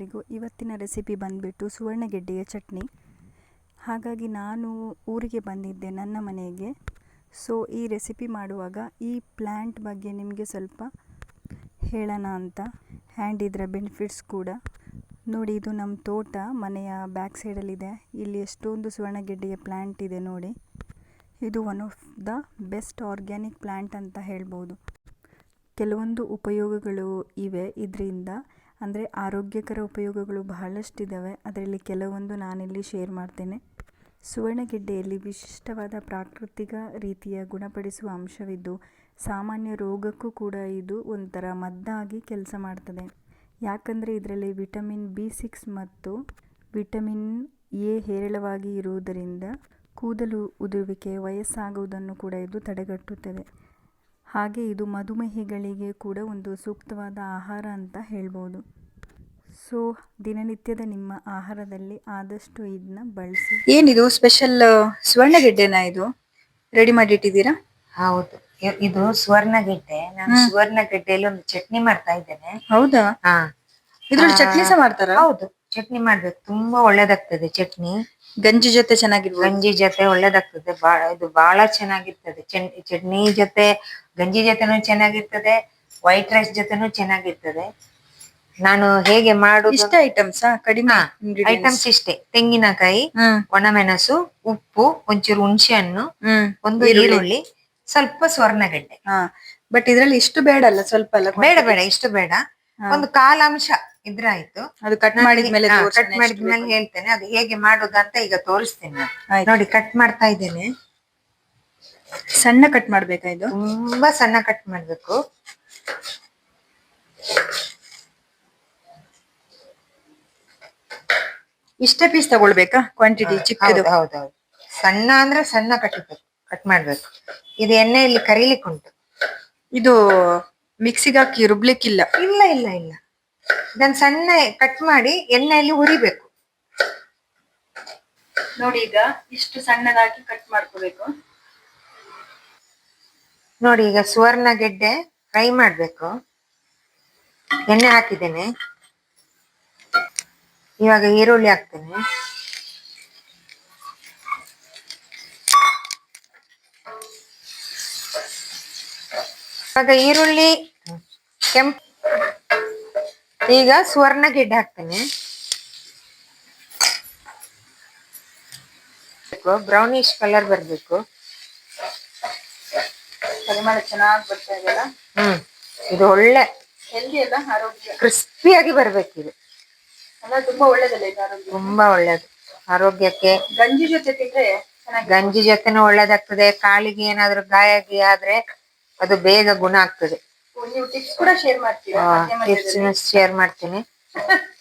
ಎಲ್ಲರಿಗೂ ಇವತ್ತಿನ ರೆಸಿಪಿ ಬಂದುಬಿಟ್ಟು ಸುವರ್ಣಗೆಡ್ಡೆಯ ಚಟ್ನಿ. ಹಾಗಾಗಿ ನಾನು ಊರಿಗೆ ಬಂದಿದ್ದೆ, ನನ್ನ ಮನೆಗೆ. ಸೊ ಈ ರೆಸಿಪಿ ಮಾಡುವಾಗ ಈ ಪ್ಲ್ಯಾಂಟ್ ಬಗ್ಗೆ ನಿಮಗೆ ಸ್ವಲ್ಪ ಹೇಳೋಣ ಅಂತ. ಹ್ಯಾಂಡ್ ಇದರ ಬೆನಿಫಿಟ್ಸ್ ಕೂಡ. ನೋಡಿ, ಇದು ನಮ್ಮ ತೋಟ, ಮನೆಯ ಬ್ಯಾಕ್ ಸೈಡಲ್ಲಿದೆ. ಇಲ್ಲಿ ಎಷ್ಟೊಂದು ಸುವರ್ಣಗೆಡ್ಡೆಯ ಪ್ಲ್ಯಾಂಟ್ ಇದೆ ನೋಡಿ. ಇದು one of the best organic plant ಅಂತ ಹೇಳ್ಬೋದು. ಕೆಲವೊಂದು ಉಪಯೋಗಗಳು ಇವೆ ಇದರಿಂದ. ಅಂದರೆ ಆರೋಗ್ಯಕರ ಉಪಯೋಗಗಳು ಬಹಳಷ್ಟಿದ್ದಾವೆ ಅದರಲ್ಲಿ ಕೆಲವೊಂದು ನಾನಿಲ್ಲಿ ಶೇರ್ ಮಾಡ್ತೇನೆ. ಸುವರ್ಣಗೆಡ್ಡೆಯಲ್ಲಿ ವಿಶಿಷ್ಟವಾದ ಪ್ರಾಕೃತಿಕ ರೀತಿಯ ಗುಣಪಡಿಸುವ ಅಂಶವಿದ್ದು, ಸಾಮಾನ್ಯ ರೋಗಕ್ಕೂ ಕೂಡ ಇದು ಒಂಥರ ಮದ್ದಾಗಿ ಕೆಲಸ ಮಾಡ್ತದೆ. ಯಾಕಂದರೆ ಇದರಲ್ಲಿ ವಿಟಮಿನ್ ಬಿ ಸಿಕ್ಸ್ ಮತ್ತು ವಿಟಮಿನ್ ಎ ಹೇರಳವಾಗಿ ಇರುವುದರಿಂದ ಕೂದಲು ಉದುರುವಿಕೆ, ವಯಸ್ಸಾಗುವುದನ್ನು ಕೂಡ ಇದು ತಡೆಗಟ್ಟುತ್ತದೆ. ಹಾಗೆ ಇದು ಮಧುಮೇಹಿಗಳಿಗೆ ಕೂಡ ಒಂದು ಸೂಕ್ತವಾದ ಆಹಾರ ಅಂತ ಹೇಳ್ಬೋದು. ಸೊ ದಿನನಿತ್ಯದ ನಿಮ್ಮ ಆಹಾರದಲ್ಲಿ ಆದಷ್ಟು ಇದನ್ನ ಬಳಸಿ. ಏನಿದು? ಸ್ಪೆಷಲ್ ಸುವರ್ಣಗೆಡ್ಡೆನ ಇದು? ರೆಡಿ ಮಾಡಿ ಇಟ್ಟಿದ್ದೀರಾ ಹೌದು. ಇ- ಇದು ಸುವರ್ಣಗೆಡ್ಡೆ. ನಾನು ಸುವರ್ಣಗೆಡ್ಡೆಯಲ್ಲಿ ಒಂದು ಚಟ್ನಿ ಮಾಡ್ತಾ ಇದ್ದೇನೆ. ಹೌದಾ? ಹಾ. ಇದ್ರಲ್ಲಿ ಚಟ್ನಿ ಸಹ ಮಾಡ್ತಾರ? ಹೌದು. ಚಟ್ನಿ ಮಾಡ್ಬೇಕು. ತುಂಬಾ ಒಳ್ಳೇದಾಗ್ತದೆ ಚಟ್ನಿ. ಗಂಜಿ ಜೊತೆ ಚೆನ್ನಾಗಿರ್ಬೋದು. ಗಂಜಿ ಜೊತೆ ಒಳ್ಳೇದಾಗ್ತದೆ. ಇದು ಬಹಳ ಚೆನ್ನಾಗಿರ್ತದೆ. ಚನ್- ಚಟ್ನಿ ಜೊತೆ ಗಂಜಿ ಜೊತೆನು ಚೆನ್ನಾಗಿರ್ತದೆ. ವೈಟ್ ರೈಸ್ ಜೊತೆನೂ ಚೆನ್ನಾಗಿರ್ತದೆ. ನಾನು ಹೇಗೆ ಮಾಡು ಇಷ್ಟ ಐಟಮ್ಸ್? ಕಡಿಮೆ. ಐಟಮ್ಸ್ ಇಷ್ಟೇ. ತೆಂಗಿನಕಾಯಿ ಹ್ಮ್ ಒಣಮೆಣಸು ಉಪ್ಪು ಒಂಚೂರು ಹುಣಸೆ ಹಣ್ಣು ಹ್ಮ್ ಒಂದು ಈರುಳ್ಳಿ. ಸ್ವಲ್ಪ ಸ್ವರ್ಣಗಡ್ಡೆ. ಬಟ್ ಇದ್ರಲ್ಲಿ ಇಷ್ಟು ಬೇಡ ಅಲ್ಲ ಸ್ವಲ್ಪ ಅಲ್ಲ. ಬೇಡ ಬೇಡ ಇಷ್ಟು ಬೇಡ. ಒಂದು ಕಾಲ್ ಅಂಶ ಇದ್ರೆ ಆಯ್ತು. ಅದು ಕಟ್ ಮಾಡಿದ್ಮೇಲೆ ಕಟ್ ಮಾಡಿದ್ಮೇಲೆ ಹೇಳ್ತೇನೆ. ಅದು ಹೇಗೆ ಮಾಡೋದು ಅಂತ ಈಗ ತೋರಿಸ್ತೇನೆ ನಾನು. ಆಯ್ತು. ನೋಡಿ ಕಟ್ ಮಾಡ್ತಾ ಇದ್ದೇನೆ. ಸಣ್ಣ ಕಟ್ ಮಾಡ್ಬೇಕಾ ಇದು? ತುಂಬಾ ಸಣ್ಣ ಕಟ್ ಮಾಡ್ಬೇಕು. ಇಷ್ಟೇ ಪೀಸ್ ತಗೊಳ್ಬೇಕಾ? ಕ್ವಾಂಟಿಟಿ ಚಿಕ್ಕದು. ಹೌದು ಹೌದೌದು ಸಣ್ಣ ಅಂದ್ರೆ ಸಣ್ಣ ಕಟ್ಬೇಕು ಕಟ್ ಮಾಡ್ಬೇಕು. ಇದು ಎಣ್ಣೆಯಲ್ಲಿ ಕರೀಲಿಕ್ಕೆ ಉಂಟು ಇದು ಮಿಕ್ಸಿಗೆ ಹಾಕಿ ರುಬ್ಲಿಕ್ಕಿಲ್ಲ. ಇಲ್ಲ ಇಲ್ಲ ಇಲ್ಲ. ಇದನ್ನ ಸಣ್ಣ ಕಟ್ ಮಾಡಿ ಎಣ್ಣೆಯಲ್ಲಿ ಹುರಿಬೇಕು. ನೋಡಿ ಈಗ ಇಷ್ಟು ಸಣ್ಣದಾಗಿ ಕಟ್ ಮಾಡ್ಕೋಬೇಕು. ನೋಡಿ ಈಗ ಸುವರ್ಣ ಗೆಡ್ಡೆ ಫ್ರೈ ಮಾಡ್ಬೇಕು. ಎಣ್ಣೆ ಹಾಕಿದ್ದೇನೆ. ಇವಾಗ ಈರುಳ್ಳಿ ಹಾಕ್ತೇನೆ. ಇವಾಗ ಈರುಳ್ಳಿ ಕೆಂಪ್. ಈಗ ಸುವರ್ಣ ಗೆಡ್ಡೆ ಹಾಕ್ತೇನೆ. ಬ್ರೌನಿಶ್ ಕಲರ್ ಬರ್ಬೇಕು. ಪರಿಮಳ ಚೆನ್ನಾಗಿ ಬರ್ತಾ ಇದೆಯಲ್ಲ? ಹ್ಮ್ ಇದು ಒಳ್ಳೆ ಹೆಲ್ದಿ ಅಲ್ಲ ಆರೋಗ್ಯ? ಕ್ರಿಸ್ಪಿಯಾಗಿ ಬರ್ಬೇಕು ಇದು. ಅಲ್ಲ ತುಂಬಾ ಒಳ್ಳೇದಲ್ಲ ಇದು ಆರೋಗ್ಯ ತುಂಬಾ ಒಳ್ಳೇದು. ಆರೋಗ್ಯಕ್ಕೆ ಗಂಜಿ ಜೊತೆ ತಿಂದ್ರೆ ಗಂಜಿ ಜೊತೆನೂ ಒಳ್ಳೇದಾಗ್ತದೆ. ಕಾಲಿಗೆ ಏನಾದ್ರೂ ಗೀಯ ಆದ್ರೆ ಅದು ಬೇಗ ಗುಣ ಆಗ್ತದೆ. ನೀವು ಟಿಪ್ಸ್ ಕೂಡ ಶೇರ್ ಮಾಡ್ತೀರಾ? ಮಧ್ಯ ಮಧ್ಯದಲ್ಲಿ? ಶೇರ್ ಮಾಡ್ತೀನಿ.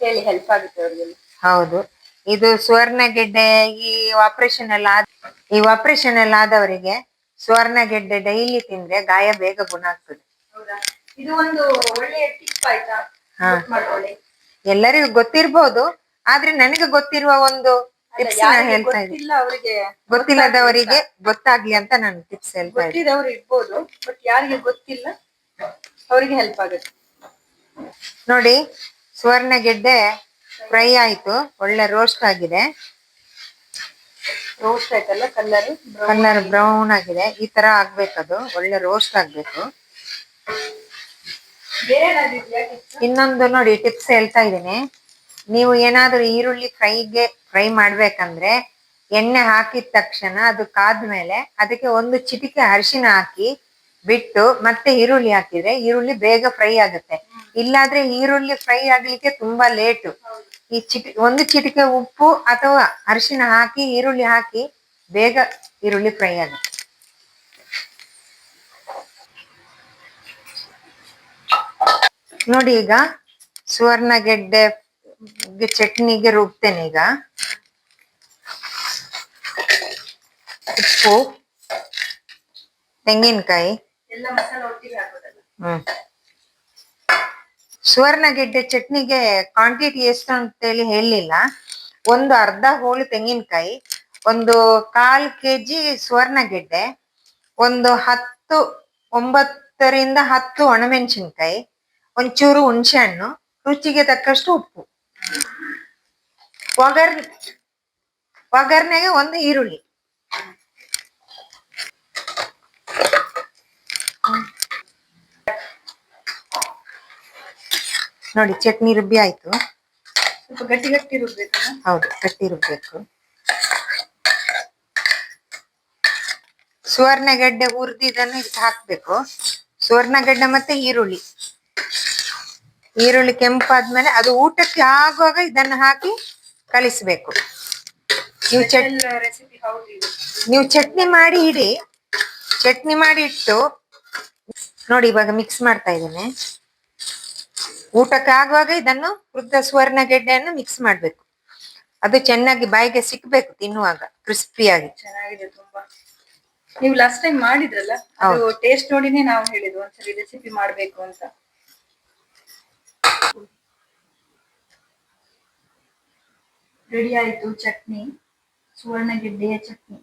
ಹೇಳಿ ಹೆಲ್ಪ್ ಆಗುತ್ತೆ ಅವ್ರಿಗೆಲ್ಲ. ಹೌದು. ಇದು ಸುವರ್ಣಗೆಡ್ಡೆ ಈ ಆಪರೇಷನ್ ಎಲ್ಲ ಆದ ಈ ಆಪರೇಷನ್ ಎಲ್ಲ ಆದವರಿಗೆ ಸುವರ್ಣಗೆಡ್ಡೆ ಡೈಲಿ ತಿಂದ್ರೆ ಗಾಯ ಬೇಗ ಗುಣ ಆಗ್ತದೆ. ಹೌದಾ? ಇದು ಒಂದು ಒಳ್ಳೆಯ ಟಿಪ್ ಆಯ್ತಾ? ಹಾ. Note ಮಾಡ್ಕೊಳ್ಳಿ. ಎಲ್ಲರಿಗೂ ಗೊತ್ತಿರ್ಬೋದು ಆದ್ರೆ ನನಗೆ ಗೊತ್ತಿರುವ ಒಂದು ಟಿಪ್ಸ್ ಹೇಳ್ತಾ ಇದ್ದೀನಿ. ಅವರಿಗೆ ಗೊತ್ತಿಲ್ಲದವರಿಗೆ ಗೊತ್ತಾಗ್ಲಿ ಅಂತ ನಾನು ಟಿಪ್ಸ್ ಹೇಳ್ತಾ ಇದ್ದೀನಿ. ಗೊತ್ತಿದವರು ಇರ್ಬೋದು ಬಟ್ ಯಾರಿಗೆ ಗೊತ್ತಿಲ್ಲ ಅವರಿಗೆ ಹೆಲ್ಪ್ ಆಗುತ್ತೆ. ನೋಡಿ ಸುವರ್ಣಗೆಡ್ಡೆ ಫ್ರೈ ಆಯ್ತು ಒಳ್ಳೆ ರೋಸ್ಟ್ ಆಗಿದೆ. ರೋಸ್ಟ್ ಆಯ್ತಲ್ಲ ಕಲರ್ ಕಲರ್ ಬ್ರೌನ್ ಆಗಿದೆ. ಈ ತರ ಆಗ್ಬೇಕದು ಒಳ್ಳೆ ರೋಸ್ಟ್ ಆಗ್ಬೇಕು. ಇನ್ನೊಂದು ನೋಡಿ ಟಿಪ್ಸ್ ಹೇಳ್ತಾ ಇದ್ದೀನಿ. ನೀವು ಏನಾದ್ರೂ ಈರುಳ್ಳಿ ಫ್ರೈಗೆ ಫ್ರೈ ಮಾಡ್ಬೇಕಂದ್ರೆ ಎಣ್ಣೆ ಹಾಕಿದ ತಕ್ಷಣ ಅದು ಕಾದ್ಮೇಲೆ ಅದಕ್ಕೆ ಒಂದು ಚಿಟಿಕೆ ಅರಿಶಿನ ಹಾಕಿ ಬಿಟ್ಟು ಮತ್ತೆ ಈರುಳ್ಳಿ ಹಾಕಿದ್ರೆ ಈರುಳ್ಳಿ ಬೇಗ ಫ್ರೈ ಆಗುತ್ತೆ. ಇಲ್ಲಾದ್ರೆ ಈರುಳ್ಳಿ ಫ್ರೈ ಆಗ್ಲಿಕ್ಕೆ ತುಂಬಾ ಲೇಟು. ಈ ಚಿಟಿ, ಒಂದು ಚಿಟಿಕೆ ಉಪ್ಪು ಅಥವಾ ಅರಿಶಿನ ಹಾಕಿ, ಈರುಳ್ಳಿ ಹಾಕಿ ಬೇಗ ಈರುಳ್ಳಿ ಫ್ರೈ ಆಗುತ್ತೆ. ನೋಡಿ ಈಗ ಸುವರ್ಣಗೆಡ್ಡೆ ಗೆ ಚಟ್ನಿಗೆ ರುಬ್ತೇನೆ ಈಗ. ಉಪ್ಪು ತೆಂಗಿನಕಾಯಿ. ಹ್ಮ್. ಸುವರ್ಣಗೆಡ್ಡೆ ಚಟ್ನಿಗೆ ಕ್ವಾಂಟಿಟಿ ಎಷ್ಟು ಅಂತೇಳಿ ಹೇಳಲಿಲ್ಲ ಒಂದು ಅರ್ಧ ಹೋಳು ತೆಂಗಿನಕಾಯಿ ಒಂದು ಕಾಲ್ ಕೆಜಿ ಸುವರ್ಣಗೆಡ್ಡೆ ಒಂದು ಹತ್ತು ಒಂಬತ್ತರಿಂದ ಹತ್ತು ಒಣಮೆಣಸಿನ್ಕಾಯಿ ಒಂಚೂರು ಹುಣಸೆ ಹಣ್ಣು ರುಚಿಗೆ ತಕ್ಕಷ್ಟು ಉಪ್ಪು. ಒಗರ್ ಒಗ್ಗರಣೆಗೆ ಒಂದು ಈರುಳ್ಳಿ. ನೋಡಿ ಚಟ್ನಿ ರುಬ್ಬಿ ಆಯ್ತು. ಸ್ವಲ್ಪ ಗಟ್ಟಿ ಗಟ್ಟಿ ರುಬ್ಬೇಕು? ಹೌದು ಗಟ್ಟಿ ರುಬ್ಬೇಕು. ಸುವರ್ಣಗಡ್ಡೆ ಹುರಿದಿದ್ದನ್ನು ಇದಕ್ಕೆ ಹಾಕ್ಬೇಕು. ಸುವರ್ಣಗಡ್ಡೆ ಮತ್ತೆ ಈರುಳ್ಳಿ. ಈರುಳ್ಳಿ ಕೆಂಪಾದ್ಮೇಲೆ ಅದು ಊಟಕ್ಕೆ ಆಗುವಾಗ ಇದನ್ನ ಹಾಕಿ ಕಲಿಸ್ಬೇಕು. ನೀವು ಚಟ್ ರೆಸಿಪಿ ಹೌದು ಇದು. ನೀವು ಚಟ್ನಿ ಮಾಡಿ ಇಡಿ. ಚಟ್ನಿ ಮಾಡಿ ಇಟ್ಟು ನೋಡಿ ಇವಾಗ ಮಿಕ್ಸ್ ಮಾಡ್ತಾ ಇದ್ದೇನೆ. ಊಟಕ್ಕೆ ಆಗುವಾಗ ಇದನ್ನು ವೃದ್ಧ ಸುವರ್ಣ ಗೆಡ್ಡೆಯನ್ನು ಮಿಕ್ಸ್ ಮಾಡ್ಬೇಕು. ಅದು ಚೆನ್ನಾಗಿ ಬಾಯಿಗೆ ಸಿಕ್ಬೇಕು ತಿನ್ನುವಾಗ ಕ್ರಿಸ್ಪಿಯಾಗಿ. ಚೆನ್ನಾಗಿದೆ ತುಂಬಾ. ನೀವು ಲಾಸ್ಟ್ ಟೈಮ್ ಮಾಡಿದ್ರಲ್ಲ ಅದು ಟೇಸ್ಟ್ ನೋಡಿನೇ ನಾವು ಹೇಳಿದ್ವಿ ಒಂದ್ಸರಿ ರೆಸಿಪಿ ಮಾಡ್ಬೇಕು ಅಂತ. ರೆಡಿ ಆಯ್ತು ಚಟ್ನಿ ಸುವರ್ಣಗೆಡ್ಡೆಯ ಚಟ್ನಿ.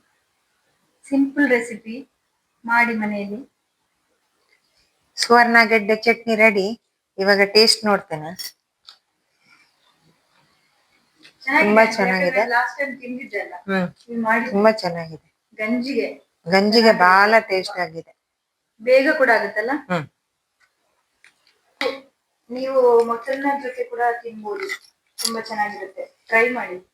ಸಿಂಪಲ್ ರೆಸಿಪಿ ಮಾಡಿ ಮನೆಯಲ್ಲಿ. ಸುವರ್ಣ ಗಡ್ಡೆ ಚಟ್ನಿ ರೆಡಿ ಇವಾಗ ಟೇಸ್ಟ್ ನೋಡ್ತೇನೆ. ತುಂಬಾ ಚೆನ್ನಾಗಿದೆ. ಲಾಸ್ಟ್ ಟೈಮ್ ತಿಂದಿದ್ದಲ್ಲ ಹ್ಮ್. ನೀವು ಮಾಡಿ ತುಂಬಾ ಚೆನ್ನಾಗಿದೆ. ಗಂಜಿಗೆ. ಗಂಜಿಗೆ ಬಹಳ ಟೇಸ್ಟ್ ಆಗಿದೆ. ಬೇಗ ಕೂಡ ಆಗುತ್ತಲ್ಲ? ಹ್ಮ್. ನೀವು ಮೊಸರಿನ ಜೊತೆ ಕೂಡ ತಿನ್ಬೋದು. ತುಂಬಾ ಚೆನ್ನಾಗಿರುತ್ತೆ. ಟ್ರೈ ಮಾಡಿ.